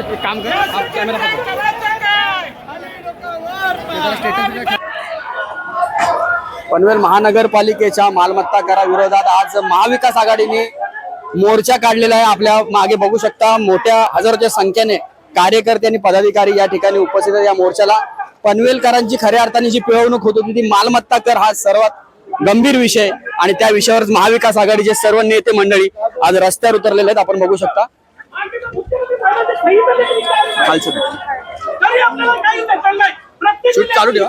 एक काम करा आप कॅमेरा पनवेल महानगरपालिकेच्या मालमत्ता कराविरोधात आज महाविकास आघाडीने मोर्चा काढलेला आहे. आपल्या मागे बघू शकता मोठ्या हजारोच्या संख्येने कार्यकर्ते आणि पदाधिकारी या ठिकाणी उपस्थित आहेत या मोर्चाला. पनवेलकरांची खऱ्या अर्थाने जी पिळवणूक होत होती ती मालमत्ता कर हा सर्वात गंभीर विषय आणि त्या विषयावरच महाविकास आघाडीचे सर्व नेते मंडळी आज रस्त्यावर उतरलेले आहेत. आपण बघू शकता. चालू ठेवा.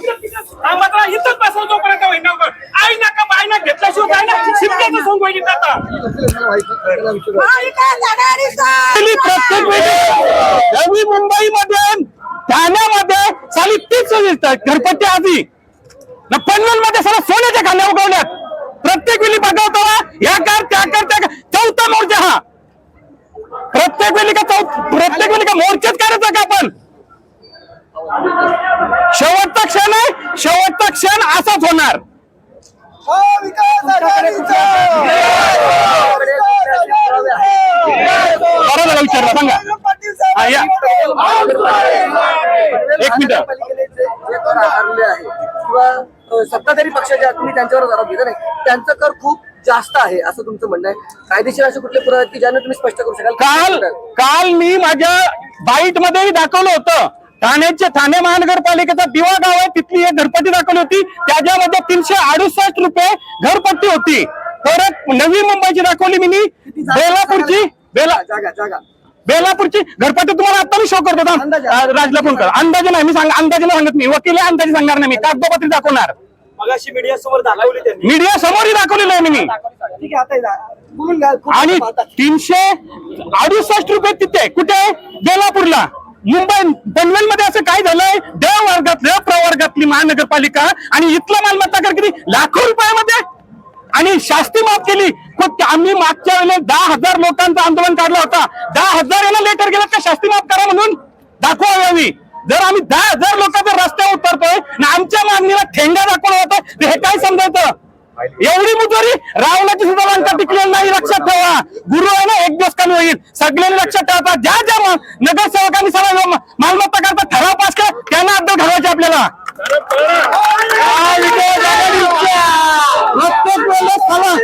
प्रत्येक वेळी मुंबईमध्ये ठाण्यामध्ये साली तीच घरपट्टी आधी. न पनवेलमध्ये सर्व सोन्याच्या खाण्या उगवल्यात. प्रत्येक वेळी बघावतो या कर त्या कर त्या. चौथा मोर्चा हा. प्रत्येक वेळी का चौ प्रत्येक वेळी का मोर्चाच करायचा का आपण? शेवटचा क्षण आहे शेवटचा क्षण असाच होणार. बरोबर विचारला सांगा. एक मिनिट. सत्ताधारी पक्षाच्या तुम्ही त्यांच्यावर आरोप घेता नाही त्यांचं कर खूप जास्त आहे असं तुमचं म्हणणं आहे. कायदेशीर असे कुठले पुरावे आहेत की ज्याने तुम्ही स्पष्ट करू शकाल? काल काल मी माझ्या बाईट मध्येही दाखवलं होतं. ठाण्याचे ठाणे महानगरपालिकेचा दिवा गाव आहे तिथली एक घरपट्टी दाखवली होती. त्याच्यामध्ये तीनशे अडुसष्ट रुपये घरपट्टी होती. परत नवी मुंबईची दाखवली मी. बेलापूरची बेला जागा जागा. बेलापूरची घरपट्टी तुम्हाला आता मी शो करतो राजला फोन कर. अंदाजे नाही मी सांग अंदाजे नाही सांगत मी. वकील अंदाजे सांगणार नाही मी. कागदोपत्री दाखवणार. मीडिया समोर दाखवली त्यांनी. मीडिया समोरही दाखवलेलं आहे मी. आणि तीनशे अडुसष्ट रुपये तिथे कुठे बेलापूरला. मुंबई पनवेल मध्ये असं काय झालंय? ड वर्गातल्या प्रवर्गातली महानगरपालिका आणि इथला मालमत्ता कर किती लाखो रुपयामध्ये आणि शास्ती माफ केली. फक्त आम्ही मागच्या वेळेला दहा हजार लोकांचं आंदोलन काढलं होता. दहा हजार याला लेटर गेलं का शास्ती माफ करा म्हणून? दाखवा यावी जर आम्ही दहा हजार लोकांच्या रस्त्यावर उतरतोय आमच्या मागणीला ठेंगा दाखवला होता तर हे काय समजायचं? एवढी मुजोरी रावणाची सुद्धा लंका टिकलेली नाही लक्षात ठेवा. गुरु आहे ना एक दिवस कमी होईल. सगळ्यांनी लक्षात ठेवा. ज्या ज्या नगरसेवकांनी मा- मालमत्ता करता ठराव पास करा. त्यांना अद्दल घडवायचे आपल्याला हा विजय आघाडीचा. प्रत्येक वेळेस चला.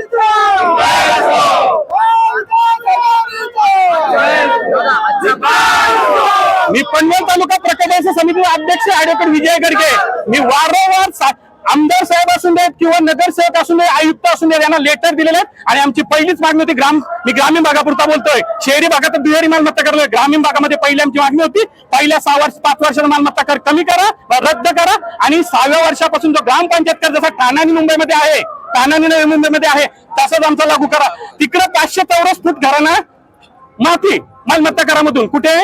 मी पनवेल तालुका प्रकल्प समितीचे अध्यक्ष ऍडव्होकेट विजय गडके मी वारंवार आमदार साहेब असून देत किंवा नगरसेवक असून दे आयुक्त असून देत यांना लेटर दिलेले आहेत. आणि आमची पहिलीच मागणी होती ग्राम मी ग्रामीण भागापुरता बोलतोय. शहरी भागात दुहेरी मालमत्ता करतोय ग्रामीण भागामध्ये पहिली आमची मागणी होती. पहिल्या सहा वर्ष पाच वर्षाचा मालमत्ता कर कमी करा रद्द करा. आणि सहाव्या वर्षापासून जो ग्रामपंचायत कर जसा ठाणे आणि मुंबईमध्ये आहे ठाणे आणि नवी मुंबईमध्ये आहे तसंच आमचा लागू करा. तिकडे पाचशे चौरस फूट घरांना माफी मालमत्ता करामधून. कुठे?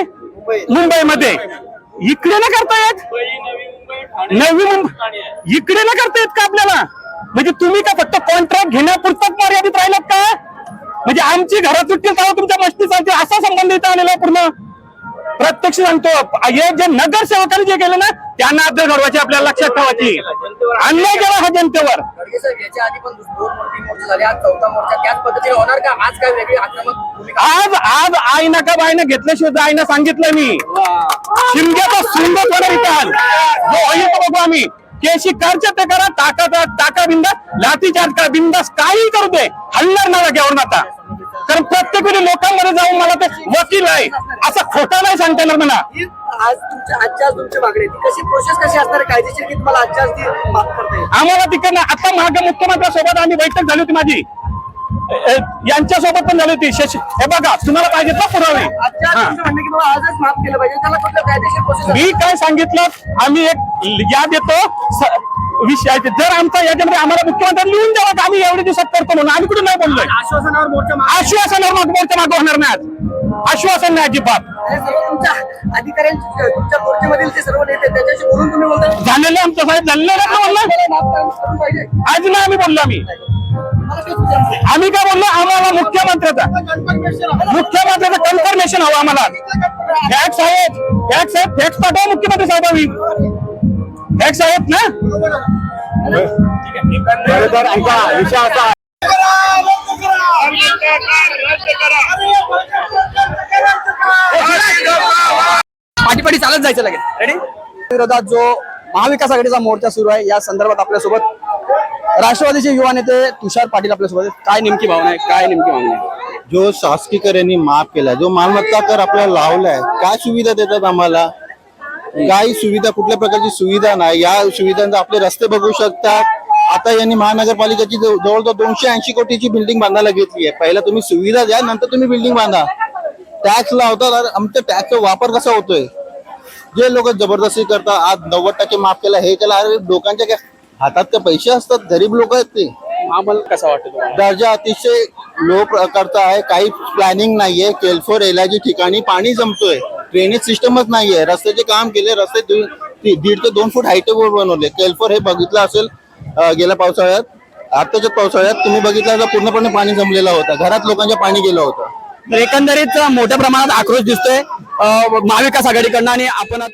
मुंबईमध्ये. इकडे ना करतायत नवी मुंबई इकडे ना करतायत का आपल्याला? म्हणजे तुम्ही का फक्त कॉन्ट्रॅक्ट घेण्यापुरतच मर्यादित राहिलात का? म्हणजे आमची घरात सुटतील तेव्हा तुमच्या मस्तीसाठी असा संबंध इथं आलेला आहे पूर्ण. प्रत्यक्ष सांगतो हे जे नगरसेवकांनी जे केलं ना त्यांना अद्दल घडवायची आपल्याला लक्षात ठेवायची. अन्याय केला हा जनतेवर. आज चौथा मोर्चा त्याच पद्धतीने होणार का? आज आई नका बाईनं घेतल्याशिवाय आईनं सांगितलं मी. शिमग्याचा सुंदर होणार इथं आज जो होईल तो बघू आम्ही. केशी करच्या ते करा टाका टाका बिंदास लाठी चार्ज करा बिंदास काही करू दे. हल्लर ना घेऊन आता. कारण प्रत्येक लोकांमध्ये जाऊन मला ते वकील आहे. असं खोटा नाही सांगता येणार ही आज तुमच्या आजच्या आज तुमची मागणी. ती कशी प्रोसेस कशी असणार आहे? कायदेशीर की तुम्हाला आजच्या आज ती माफ करता येईल? आम्हाला तिकडनं आता मागे मुख्यमंत्र्यांसोबत आम्ही बैठक झाली होती माझी. यांच्या सोबत पण झाली होती. शश हे बघा तुम्हाला पाहिजेत ना पुरावे. आजच्या आज. तुमचं म्हणणं आहे की मला आजच माफ केलं पाहिजे. त्याला कुठलं कायदेशीर प्रोसेस मी काय सांगितलं? आम्ही एक याद येतो स- विषय जर आमचा याच्यामध्ये आम्हाला मुख्यमंत्री लिहून द्यावा का आम्ही एवढे दिवसात करतो म्हणून आम्ही कुठे नाही बोललोय आश्वासनावर मोर्चा आश्वासनावर माग मोर्चा मागं होणार नाही आज. आश्वासन नाही अजिबात. हे सर्व तुमच्या अधिकाऱ्यांचे तुमच्या मोर्चेमधील जे सर्व नेते आहेत, त्याच्याशी बोलून तुम्ही बोलताय झालेले आमचं साहेब झालेलं आहे ना म्हणलं आपल्याला माफ करा- करून पाहिजे. आज नाही आम्ही बोललो आम्ही. मला तेच विचारायचं आहे. आम्ही काय बोललो? आम्हाला मुख्यमंत्र्याचा मुख्यमंत्र्याचं कन्फर्मेशन हवं आम्हाला. फॅक्स आहेत फॅक्स आहेत फॅक्स पाठवा मुख्यमंत्री साहेबांनी. फॅक्स आहेत ना? खरं तर ऐका विषय असा आहे. पाठी पाठी चालत जायचं लगेच. रेडी विरोधात जो महाविकास आघाडीचा मोर्चा सुरू आहे या संदर्भात आपल्यासोबत राष्ट्रवादीचे युवा नेते तुषार पाटील आपल्यासोबत आहेत. काय नेमकी भावना आहे? काय नेमकी भावना आहे? जो शासकीकर यांनी माफ केलाय जो मालमत्ता कर आपल्याला लावलाय काय सुविधा देतात आम्हाला? काही सुविधा कुठल्या प्रकारची सुविधा नाही. या सुविधांचा आपले रस्ते बघू शकतात. आता यांनी महानगरपालिकेची जवळ- जवळजवळ दोनशे ऐंशी कोटीची बिल्डिंग बांधायला घेतली आहे. पहिला तुम्ही सुविधा द्या नंतर तुम्ही बिल्डिंग बांधा. टॅक्स लावतात आणि आमच्या टॅक्सचा वापर कसा होतोय? जे लोक जबरदस्ती करतात आज नव्वद टक्के माफ केला हे केलं अरे लोकांच्या काय हातात ते पैसे असतात? गरीब लोक आहेत ते. महाबल कसा वाटतं दर्जा अतिशय लो प्रकारचा आहे. काही प्लॅनिंग नाहीये. केलफोर एलाजी ठिकाणी पाणी जमतोय. ड्रेनेज सिस्टमच नाहीये. रस्त्याचे काम केले रस्ते दीड दीड ते दोन फूट हाईटवर बनवले. केल्फर हे बघितलं असेल गेल्या पावसाळ्यात. आताच्या पावसाळ्यात तुम्ही बघितलं तर पूर्णपणे पाणी जमलेलं होतं. घरात लोकांच्या पाणी गेलं होतं. तर एकंदरीत मोठ्या प्रमाणात आक्रोश दिसतोय. महाविकास आघाडीकडनं आणि आपण आता